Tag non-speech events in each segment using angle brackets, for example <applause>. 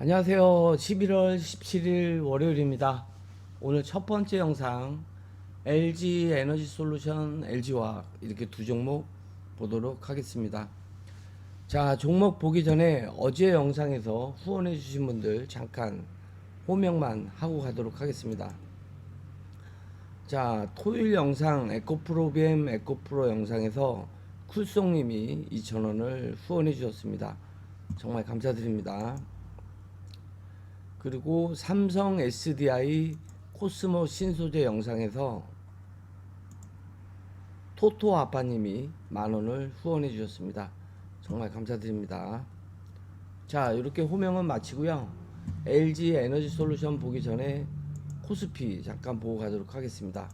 안녕하세요. 11월 17일 월요일입니다. 오늘 첫 번째 영상 LG 에너지 솔루션, LG화학 이렇게 두 종목 보도록 하겠습니다. 자, 종목 보기 전에 어제 영상에서 후원해 주신 분들 잠깐 호명만 하고 가도록 하겠습니다. 자, 토요일 영상 에코프로비엠 에코프로 영상에서 쿨송님이 2,000원을 후원해 주셨습니다. 정말 감사드립니다. 그리고 삼성 SDI 코스모 신소재 영상에서 토토 아빠님이 만 원을 후원해 주셨습니다. 정말 감사드립니다. 자, 이렇게 호명은 마치고요. LG 에너지 솔루션 보기 전에 코스피 잠깐 보고 가도록 하겠습니다.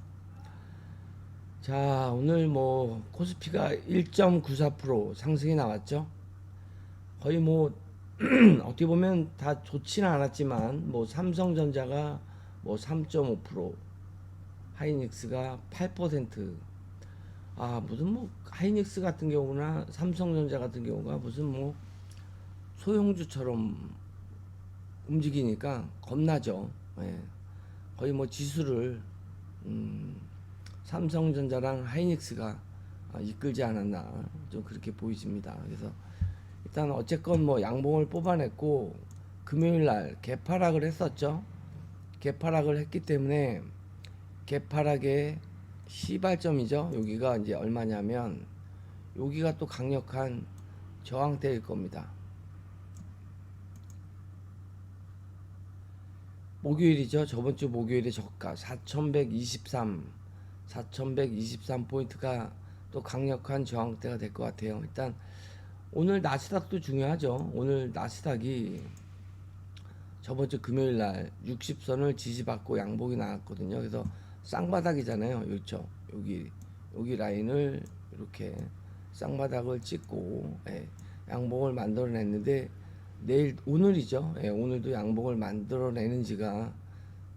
자, 오늘 뭐 코스피가 1.94% 상승이 나왔죠. 거의 뭐 <clears throat> 어떻게 보면 다 좋지는 않았지만 뭐 삼성전자가 뭐 3.5% 하이닉스가 8%아 무슨 뭐 하이닉스 같은 경우나 삼성전자 같은 경우가 무슨 뭐 소형주처럼 움직이니까 겁나죠. 예. 거의 뭐 지수를 음, 삼성전자랑 하이닉스가 아, 이끌지 않았나 좀 그렇게 보이십니다. 그래서 일단 어쨌건 뭐 양봉을 뽑아냈고 금요일 날 개파락을 했었죠. 개파락을 했기 때문에 개파락의 시발점이죠. 여기가 이제 얼마냐면 여기가 또 강력한 저항대일 겁니다. 목요일이죠. 저번 주 목요일에 저가 4123 4123 포인트가 또 강력한 저항대가 될 것 같아요. 일단 오늘 나스닥도 중요하죠. 오늘 나스닥이 저번 주 금요일 날 60선을 지지받고 양봉이 나왔거든요. 그래서 쌍바닥이잖아요. 그렇죠. 여기 여기 라인을 이렇게 쌍바닥을 찍고 예, 양봉을 만들어냈는데 내일 오늘이죠. 예, 오늘도 양봉을 만들어내는지가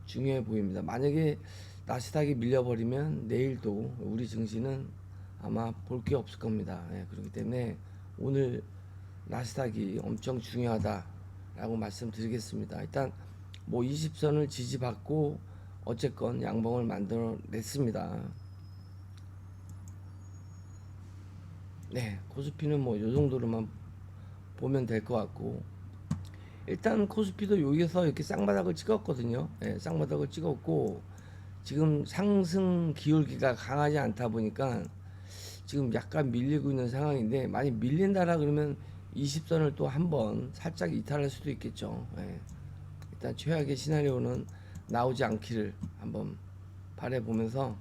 중요해 보입니다. 만약에 나스닥이 밀려버리면 내일도 우리 증시는 아마 볼 게 없을 겁니다. 예, 그렇기 때문에 오늘 나스닥이 엄청 중요하다라고 말씀드리겠습니다. 일단 뭐 20선을 지지받고 어쨌건 양봉을 만들어냈습니다. 네, 코스피는 뭐 요 정도로만 보면 될 것 같고 일단 코스피도 여기서 이렇게 쌍바닥을 찍었거든요. 네, 쌍바닥을 찍었고 지금 상승 기울기가 강하지 않다 보니까 지금 약간 밀리고 있는 상황인데 많이 밀린다라 그러면 20선을 또 한 번 살짝 이탈할 수도 있겠죠. 예. 일단 최악의 시나리오는 나오지 않기를 한번 바라보면서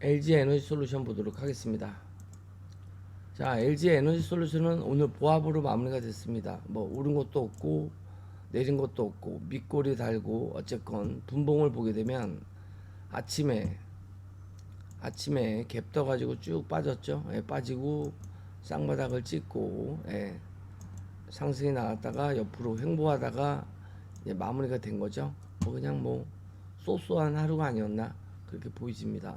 LG 에너지 솔루션 보도록 하겠습니다. 자, LG 에너지 솔루션은 오늘 보합으로 마무리가 됐습니다. 뭐 오른 것도 없고 내린 것도 없고 밑골이 달고 어쨌건 분봉을 보게 되면 아침에 아침에 갭 떠가지고 쭉 빠졌죠. 예, 빠지고 쌍바닥을 찍고 예, 상승이 나왔다가 옆으로 횡보하다가 이제 마무리가 된 거죠. 뭐 그냥 뭐 쏘쏘한 하루가 아니었나 그렇게 보이집니다.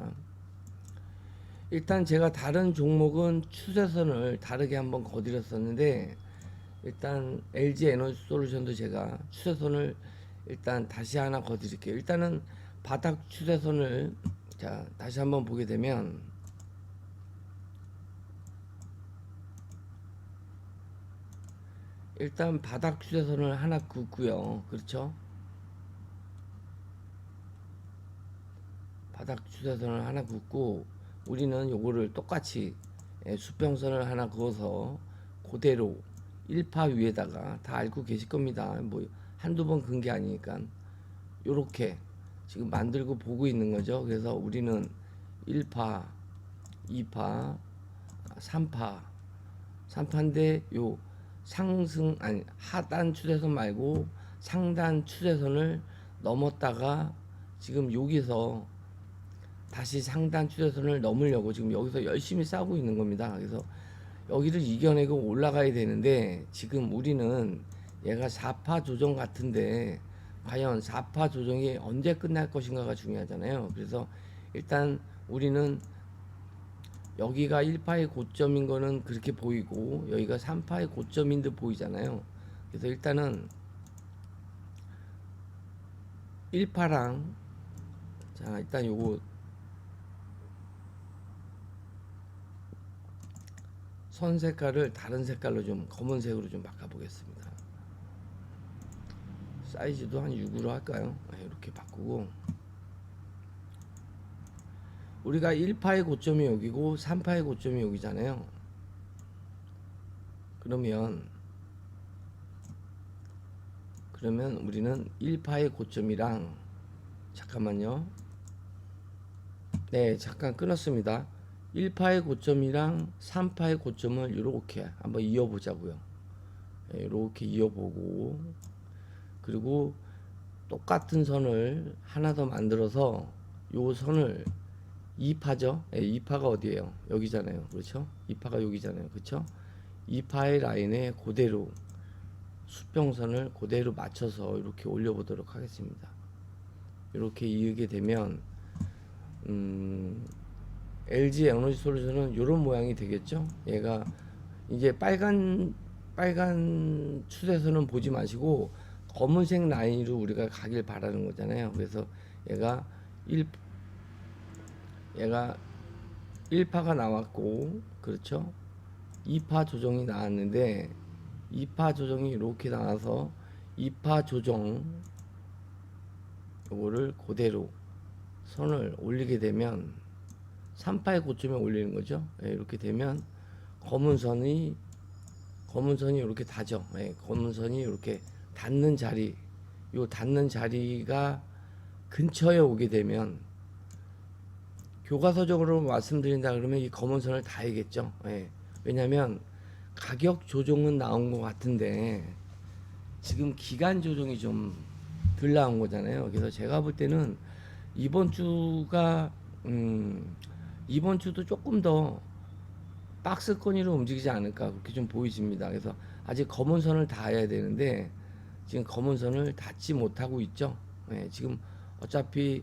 일단 제가 다른 종목은 추세선을 다르게 한번 거드렸었는데 일단 LG 에너지 솔루션도 제가 추세선을 일단 다시 하나 거드릴게요. 일단은 바닥 추세선을 자 다시 한번 보게 되면 일단 바닥 추세선을 하나 긋고요. 그렇죠? 바닥 추세선을 하나 긋고 우리는 요거를 똑같이 예, 수평선을 하나 그어서 그대로 1파 위에다가 다 알고 계실 겁니다. 뭐 한두 번 근 게 아니니까 요렇게 지금 만들고 보고 있는 거죠. 그래서 우리는 1파, 2파, 3파, 3파인데 요 상승 아니 하단 추세선 말고 상단 추세선을 넘었다가 지금 여기서 다시 상단 추세선을 넘으려고 지금 여기서 열심히 싸우고 있는 겁니다. 그래서 여기를 이겨내고 올라가야 되는데 지금 우리는 얘가 4파 조정 같은데 과연 4파 조정이 언제 끝날 것인가가 중요하잖아요. 그래서 일단 우리는 여기가 1파의 고점인 거는 그렇게 보이고 여기가 3파의 고점인 듯 보이잖아요. 그래서 일단은 1파랑 자 일단 요거 선 색깔을 다른 색깔로 좀 검은색으로 좀 바꿔보겠습니다. 사이즈도 한 6으로 할까요? 네, 이렇게 바꾸고 우리가 1파의 고점이 여기고 3파의 고점이 여기잖아요. 그러면 그러면 우리는 1파의 고점이랑 잠깐만요. 네, 잠깐 끊었습니다. 1파의 고점이랑 3파의 고점을 이렇게 한번 이어보자고요. 네, 이렇게 이어보고 그리고 똑같은 선을 하나 더 만들어서 요 선을 2파죠. 예, 2파가 어디예요? 여기잖아요. 그렇죠? 2파가 여기잖아요. 그렇죠? 2파의 라인에 그대로 수평선을 그대로 맞춰서 이렇게 올려보도록 하겠습니다. 이렇게 이으게 되면 음, LG 에너지 솔루션은 이런 모양이 되겠죠. 얘가 이제 빨간 빨간 추세선은 보지 마시고 검은색 라인으로 우리가 가길 바라는 거잖아요. 그래서 얘가 1 얘가 1파가 나왔고 그렇죠? 2파 조정이 나왔는데 2파 조정이 이렇게 나와서 2파 조정 요거를 그대로 선을 올리게 되면 3파의 고점에 올리는 거죠. 예, 이렇게 되면 검은 선이 검은 선이 이렇게 닿죠. 예, 검은 선이 이렇게 닿는 자리, 요 닿는 자리가 근처에 오게 되면 교과서적으로 말씀드린다 그러면 이 검은 선을 닿아야겠죠. 예, 왜냐하면 가격 조정은 나온 것 같은데 지금 기간 조정이 좀 덜 나온 거잖아요. 그래서 제가 볼 때는 이번 주가 음, 이번 주도 조금 더 박스권위로 움직이지 않을까 그렇게 좀 보이십니다. 그래서 아직 검은 선을 닿아야 되는데 지금 검은 선을 닿지 못하고 있죠. 예, 지금 어차피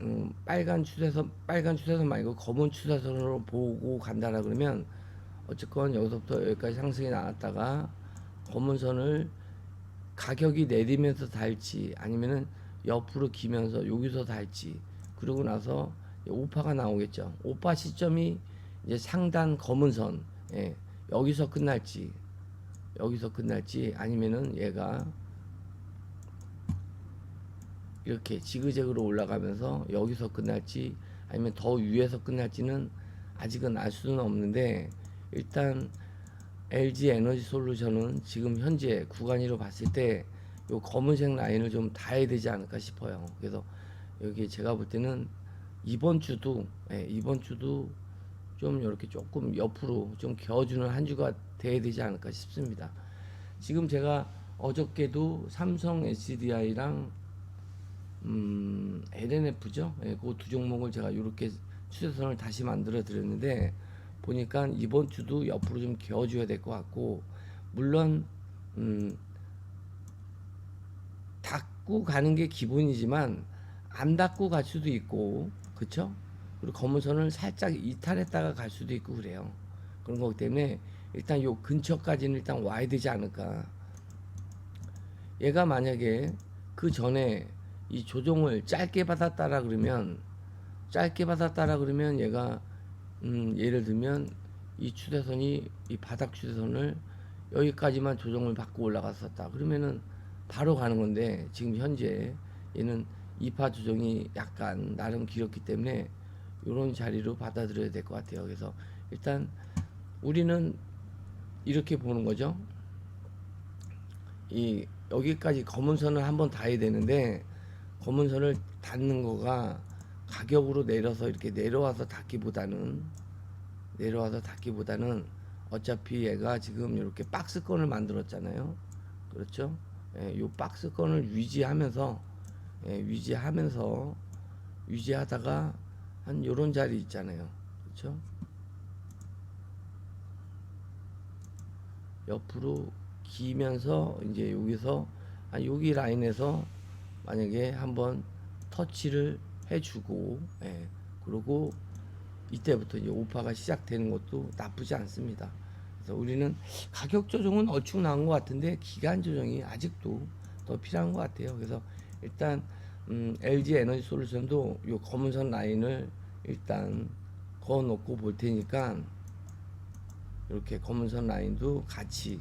음, 빨간 추세선 빨간 추세선 말고 검은 추세선으로 보고 간다라 그러면 어쨌건 여기서부터 여기까지 상승이 나왔다가 검은 선을 가격이 내리면서 닿을지 아니면은 옆으로 기면서 여기서 닿을지 그러고 나서 오파가 나오겠죠. 오파 시점이 이제 상단 검은 선 예, 여기서 끝날지 여기서 끝날지 아니면은 얘가 이렇게 지그재그로 올라가면서 여기서 끝날지 아니면 더 위에서 끝날지는 아직은 알 수는 없는데 일단 LG 에너지 솔루션은 지금 현재 구간위로 봤을 때 요 검은색 라인을 좀 닿아야 되지 않을까 싶어요. 그래서 여기 제가 볼 때는 이번 주도 예, 이번 주도 좀 이렇게 조금 옆으로 좀 겨주는 한 주가 돼야 되지 않을까 싶습니다. 지금 제가 어저께도 삼성 SDI랑 음, LNF죠. 예, 그두 종목을 제가 이렇게 추세선을 다시 만들어 드렸는데 보니까 이번 주도 옆으로 좀 겨줘야 될 것 같고 물론 음, 닫고 가는 게 기본이지만 안 닫고 갈 수도 있고 그쵸? 그리고 검은 선을 살짝 이탈했다가 갈 수도 있고 그래요. 그런 거기 때문에 일단 요 근처까지는 일단 와야 되지 않을까. 얘가 만약에 그 전에 이 조정을 짧게 받았다라 그러면 짧게 받았다라 그러면 얘가 음 예를 들면 이 추세선이 이 바닥 추세선을 여기까지만 조정을 받고 올라갔었다 그러면은 바로 가는 건데 지금 현재 얘는 이파 조정이 약간 나름 길었기 때문에 이런 자리로 받아들여야 될 것 같아요. 그래서 일단 우리는 이렇게 보는 거죠. 이 여기까지 검은 선을 한번 닿아야 되는데 검은 선을 닿는 거가 가격으로 내려서 이렇게 내려와서 닿기보다는 내려와서 닿기보다는 어차피 얘가 지금 이렇게 박스권을 만들었잖아요. 그렇죠? 예, 요 박스권을 유지하면서 예, 유지하면서 유지하다가 한 요런 자리 있잖아요. 그렇죠? 옆으로 기면서 이제 여기서 한 여기 라인에서 만약에 한번 터치를 해주고 예, 그리고 이때부터 이제 오파가 시작되는 것도 나쁘지 않습니다. 그래서 우리는 가격 조정은 얼추 나온 것 같은데 기간 조정이 아직도 더 필요한 것 같아요. 그래서 일단 음, LG 에너지 솔루션도 요 검은선 라인을 일단 그어 놓고 볼 테니까 이렇게 검은선 라인도 같이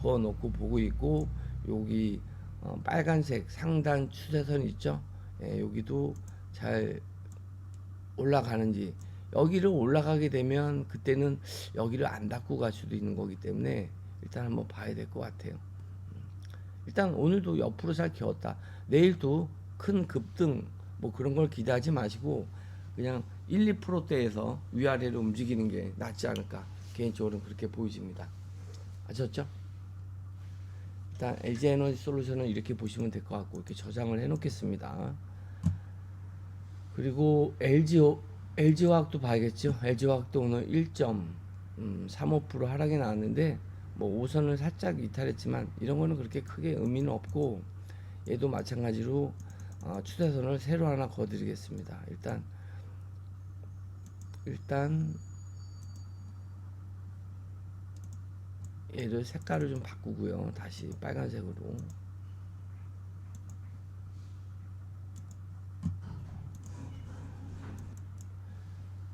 그어 놓고 보고 있고 여기 어, 빨간색 상단 추세선 있죠? 예, 여기도 잘 올라가는지 여기를 올라가게 되면 그때는 여기를 안 닫고 갈 수도 있는 거기 때문에 일단 한번 봐야 될 것 같아요. 음. 일단 오늘도 옆으로 잘 기었다. 내일도 큰 급등 뭐 그런 걸 기대하지 마시고 그냥 1, 2%대에서 위아래로 움직이는 게 낫지 않을까 개인적으로는 그렇게 보여집니다. 아셨죠? 일단 LG 에너지 솔루션은 이렇게 보시면 될 것 같고 이렇게 저장을 해 놓겠습니다. 그리고 LG LG 화학도 봐야겠죠. LG 화학도 오늘 1.35% 하락이 나왔는데 뭐 5선을 살짝 이탈했지만 이런 거는 그렇게 크게 의미는 없고 얘도 마찬가지로 어, 추세선을 새로 하나 그어드리겠습니다. 일단 일단 얘를 색깔을 좀 바꾸고요. 다시 빨간색으로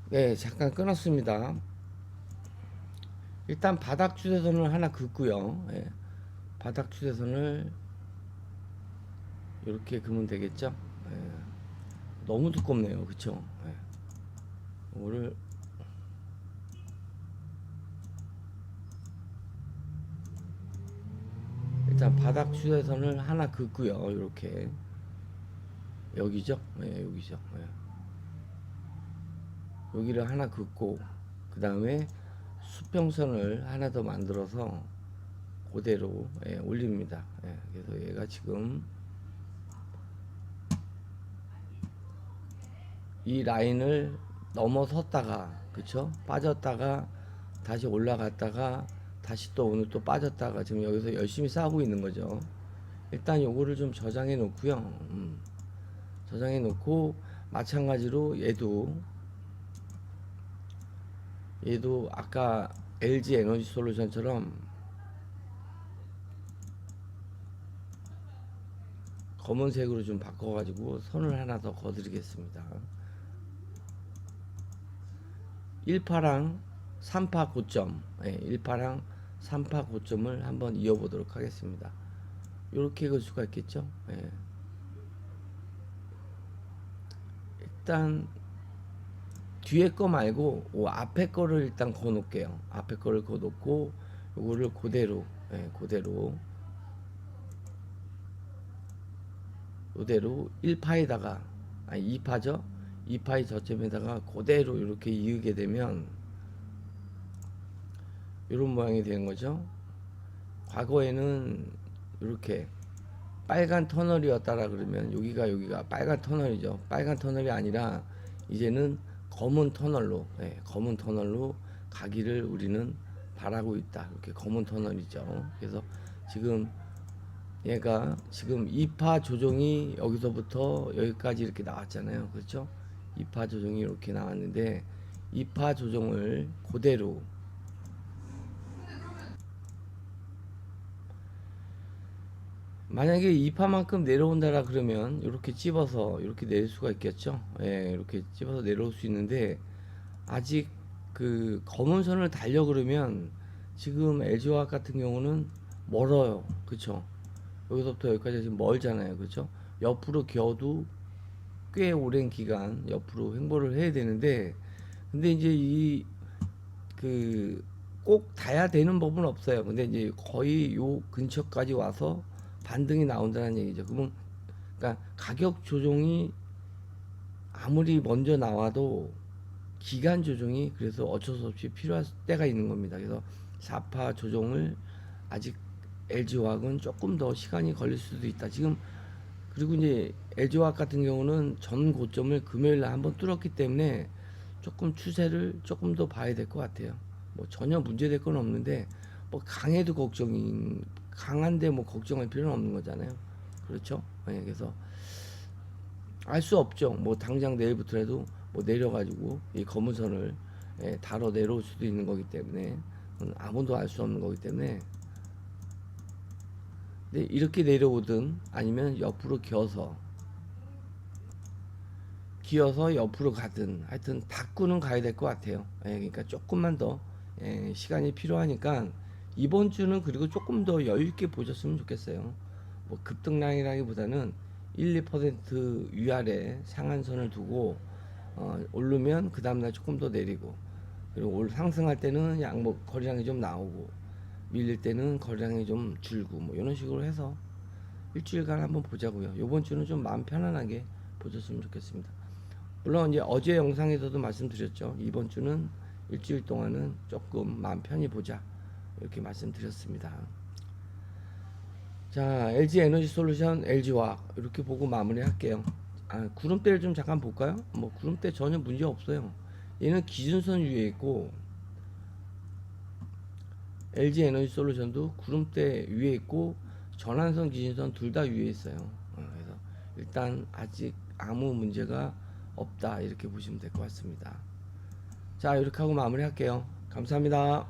네, 잠깐 끊었습니다. 일단 바닥 추세선을 하나 긋고요. 예, 바닥 추세선을 이렇게 그으면 되겠죠? 예, 너무 두껍네요, 그쵸? 예. 이거를 일단 바닥 추세선을 하나 긋고요, 이렇게 여기죠? 예, 여기죠. 예. 여기를 하나 긋고 그 다음에 수평선을 하나 더 만들어서 그대로 예, 올립니다. 예, 그래서 얘가 지금 이 라인을 넘어섰다가 그쵸 빠졌다가 다시 올라갔다가 다시 또 오늘 또 빠졌다가 지금 여기서 열심히 싸우고 있는 거죠. 일단 요거를 좀 저장해 놓고요. 음, 저장해 놓고 마찬가지로 얘도 얘도 아까 LG 에너지 솔루션처럼 검은색으로 좀 바꿔가지고 선을 하나 더 거드리겠습니다. 1파랑 3파 고점, 예, 1파랑 3파 고점을 한번 이어보도록 하겠습니다. 이렇게 그을 수가 있겠죠? 예. 일단 뒤에 거 말고 오, 앞에 거를 일단 그어 놓을게요. 앞에 거를 그어 놓고 요거를 그대로 예, 그대로 이대로 1파에다가 아니 2파죠. 2파의 저점에다가 그대로 이렇게 이으게 되면 이런 모양이 되는 거죠. 과거에는 이렇게 빨간 터널이었다라 그러면 여기가 여기가 빨간 터널이죠. 빨간 터널이 아니라 이제는 검은 터널로 예, 검은 터널로 가기를 우리는 바라고 있다. 이렇게 검은 터널이죠. 그래서 지금 얘가 지금 2파 조정이 여기서부터 여기까지 이렇게 나왔잖아요. 그렇죠? 2파 조정이 이렇게 나왔는데 2파 조정을 그대로 만약에 2파만큼 내려온다라 그러면 이렇게 찝어서 이렇게 내릴 수가 있겠죠. 예, 이렇게 찝어서 내려올 수 있는데 아직 그 검은 선을 달려 그러면 지금 LG화학 같은 경우는 멀어요. 그쵸? 여기서부터 여기까지 지금 멀잖아요. 그쵸? 옆으로 기어도 꽤 오랜 기간 옆으로 횡보를 해야 되는데 근데 이제 이 그 꼭 닿아야 되는 법은 없어요. 근데 이제 거의 요 근처까지 와서 반등이 나온다는 얘기죠. 그러면 그러니까 가격 조정이 아무리 먼저 나와도 기간 조정이 그래서 어쩔 수 없이 필요할 때가 있는 겁니다. 그래서 4파 조정을 아직 LG화학은 조금 더 시간이 걸릴 수도 있다. 지금 그리고 이제 LG화학 같은 경우는 전 고점을 금요일 날 한번 뚫었기 때문에 조금 추세를 조금 더 봐야 될 것 같아요. 뭐 전혀 문제될 건 없는데 뭐 강해도 걱정인 강한데 뭐 걱정할 필요는 없는 거잖아요. 그렇죠? 네, 그래서 알 수 없죠. 뭐 당장 내일부터라도 뭐 내려가지고 이 검은 선을 예, 달아 내려올 수도 있는 거기 때문에 그건 아무도 알 수 없는 거기 때문에 이렇게 내려오든 아니면 옆으로 기어서 기어서 옆으로 가든 하여튼 닫고는 가야 될 것 같아요. 예, 그러니까 조금만 더 예, 시간이 필요하니까 이번 주는 그리고 조금 더 여유 있게 보셨으면 좋겠어요. 뭐 급등량이라기보다는 1, 2% 위아래 상한선을 두고 어, 오르면 그 다음날 조금 더 내리고 그리고 올 상승할 때는 양목 거래량이 좀 나오고 밀릴 때는 거래량이 좀 줄고 뭐 이런 식으로 해서 일주일간 한번 보자고요. 이번 주는 좀 마음 편안하게 보셨으면 좋겠습니다. 물론 이제 어제 영상에서도 말씀드렸죠. 이번 주는 일주일 동안은 조금 마음 편히 보자 이렇게 말씀드렸습니다. 자, LG 에너지 솔루션, LG화학 이렇게 보고 마무리할게요. 아, 구름대를 좀 잠깐 볼까요? 뭐 구름대 전혀 문제 없어요. 얘는 기준선 위에 있고 LG 에너지 솔루션도 구름대 위에 있고 전환선, 기준선 둘 다 위에 있어요. 어, 그래서 일단 아직 아무 문제가 없다 이렇게 보시면 될 것 같습니다. 자, 이렇게 하고 마무리할게요. 감사합니다.